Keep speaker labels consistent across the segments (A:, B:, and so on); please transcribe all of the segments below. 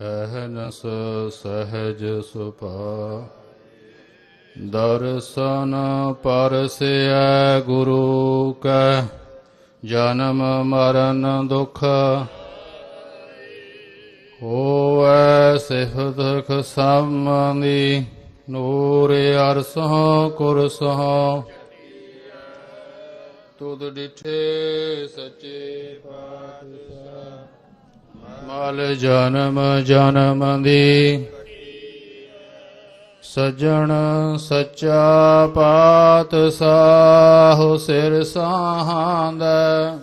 A: ਅਹਨਸ ਸਹਜ ਸੁਪਾ ਦਰਸ਼ਨ ਪਰਸਿਐ ਗੁਰੂ ਕੈ, ਜਨਮ ਮਰਨ ਦੁਖ। ਹੋਵੈ ਸਿਫਤਖ ਸੰਬੰਧੀ ਨੂਰ ਅਰਸੋਂ ਕੁਰਸੋਂ ਤੁਧ ਡਿਠੇ ਸੱਚੇ ਪਾਤਸ਼ਾਹ। ਮਲ ਜਨਮ ਜਨਮ ਦੀ। ਸਜਣ ਸੱਚਾ ਪਾਤ ਸਾਹੁ ਸਿਰ ਸਾਹਾਂਦਾ।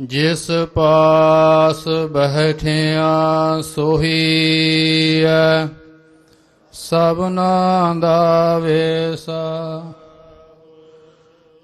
A: ਜਿਸ ਪਾਸ ਬਹਿਠਿਆ ਸੋਹੀਐ ਸਭਨਾ ਦਾ ਵੇਸਾ।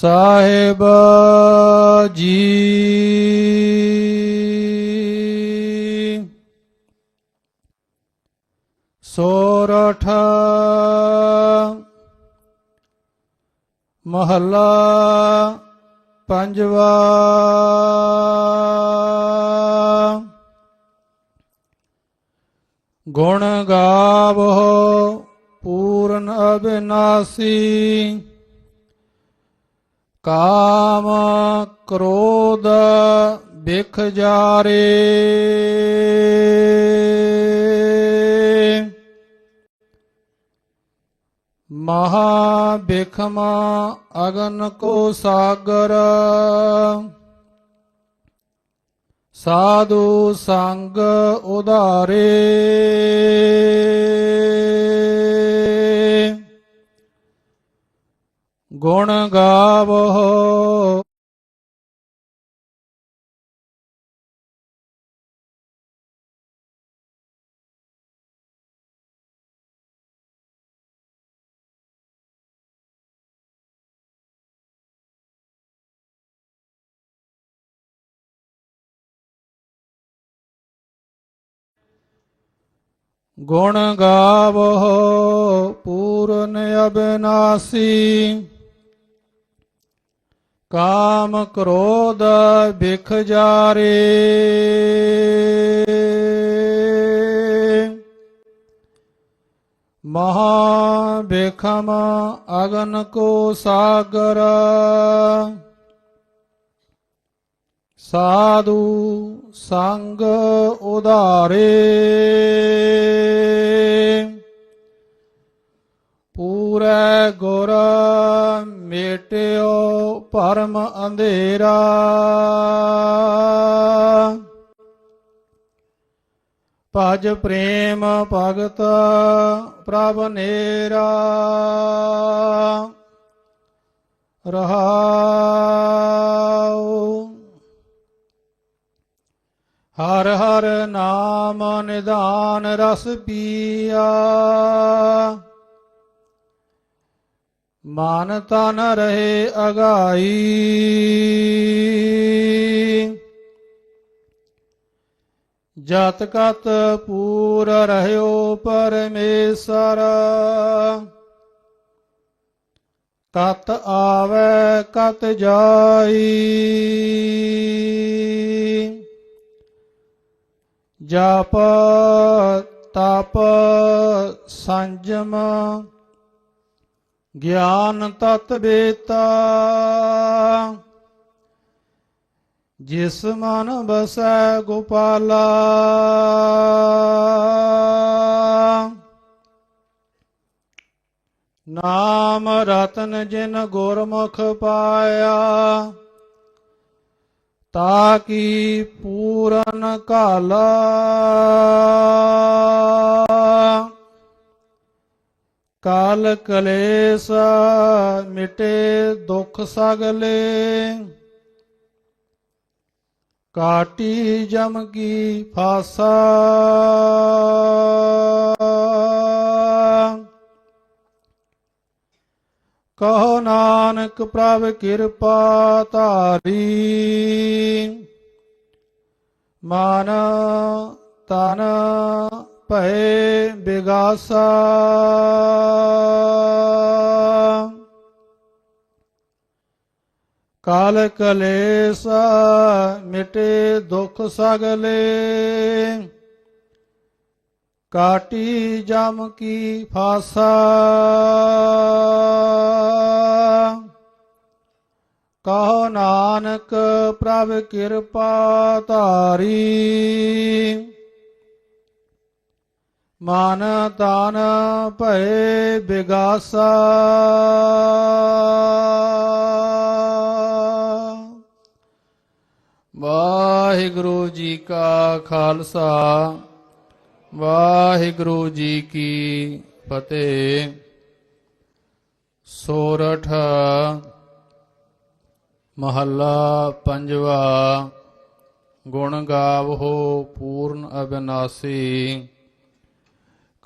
A: ਸਾਹਿਬ ਜੀ। ਸੋਰਠ ਮਹੱਲਾ ਪੰਜਵਾ। ਗੁਣ ਗਾਵੋ ਪੂਰਨ ਅਬਿਨਾਸੀ। ਕਾਮ ਕ੍ਰੋਧ ਬਿਖ ਜਾਰੇ। ਮਹਾ ਬਿਖਮਾ ਅਗਨ ਕੋ ਸਾਗਰ। ਸਾਧੂ ਸੰਗ ਉਧਾਰੇ। ਗੁਣ ਗਾਵੋ। ਗੁਣ ਗਾਵੋ ਪੂਰਨ ਅਬਿਨਾਸੀ। ਕਾਮ ਕ੍ਰੋਧ ਬਿਖ ਜਾਰੇ। ਮਹਾ ਬਿਖਮ ਅਗਨ ਕੋ ਸਾਗਰ। ਸਾਧੂ ਸੰਗ ਉਧਾਰੇ। ਪੂਰੇ ਗੁਰ ਮੇਟਿਓ ਪਰਮ ਅੰਧੇਰਾ। ਭਜ ਪ੍ਰੇਮ ਭਗਤ ਪ੍ਰਭ ਨੇਰਾ। ਰਹਾਉ। ਹਰ ਹਰ ਨਾਮ ਨਿਧਾਨ ਰਸ ਪੀਆ। ਮਨ ਨ ਰਹੇ ਅਗਾਈ। ਜਤ ਕਤ ਪੂਰ ਰਹਿਓ ਪਰਮੇਸ਼ਰ। ਕਤ ਆਵੇ ਕਤ ਜਾਈ। ਜਪ ਤਪ ਸੰਜਮ ਗਿਆਨ ਤਤ ਬੇਤਾ ਜਿਸ ਮਨ ਬਸੈ ਗੋਪਾਲਾ। ਨਾਮ ਰਤਨ ਜਿਨ ਗੁਰਮੁਖ ਪਾਇਆ। ਤਾ ਕੀ ਪੂਰਨ ਕਾਲਾ। ਕਾਲ ਕਲੇਸ਼ ਮਿਟੇ ਦੁਖ ਸਗਲੇ। ਕਾਟੀ ਜਮ ਕੀ ਫਾਸਾ। ਕਹੋ ਨਾਨਕ ਪ੍ਰਭ ਕਿਰਪਾ ਧਾਰੀ। ਮਨ ਤਨ ਭਏ ਬਿਗਾਸਾ। ਕਾਲ ਕਲੇਸ਼ ਮਿਟੇ ਦੁਖ ਸਗਲੇ। ਕਾਟੀ ਜਮ ਕੀ ਫਾਸਾ। ਕਹੋ ਨਾਨਕ ਪ੍ਰਭ ਕਿਰਪਾ ਧਾਰੀ। ਮਨ ਤਨ ਭਏ ਬਿਗਾਸਾ। ਵਾਹਿਗੁਰੂ ਜੀ ਕਾ ਖਾਲਸਾ, ਵਾਹਿਗੁਰੂ ਜੀ ਕੀ ਫਤਿਹ। ਸੋਰਠ ਮਹੱਲਾ ਪੰਜਵਾ, ਗੁਣ ਗਾਵੋ ਪੂਰਨ ਅਬਿਨਾਸੀ।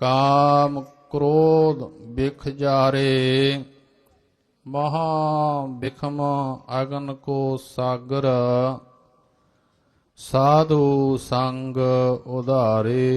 A: ਕਾਮ ਕ੍ਰੋਧ ਬਿਖ ਜਾਰੇ ਮਹਾ ਬਿਖਮ ਅਗਨ ਕੋ ਸਾਗਰ ਸਾਧੂ ਸੰਗ ਉਧਾਰੇ।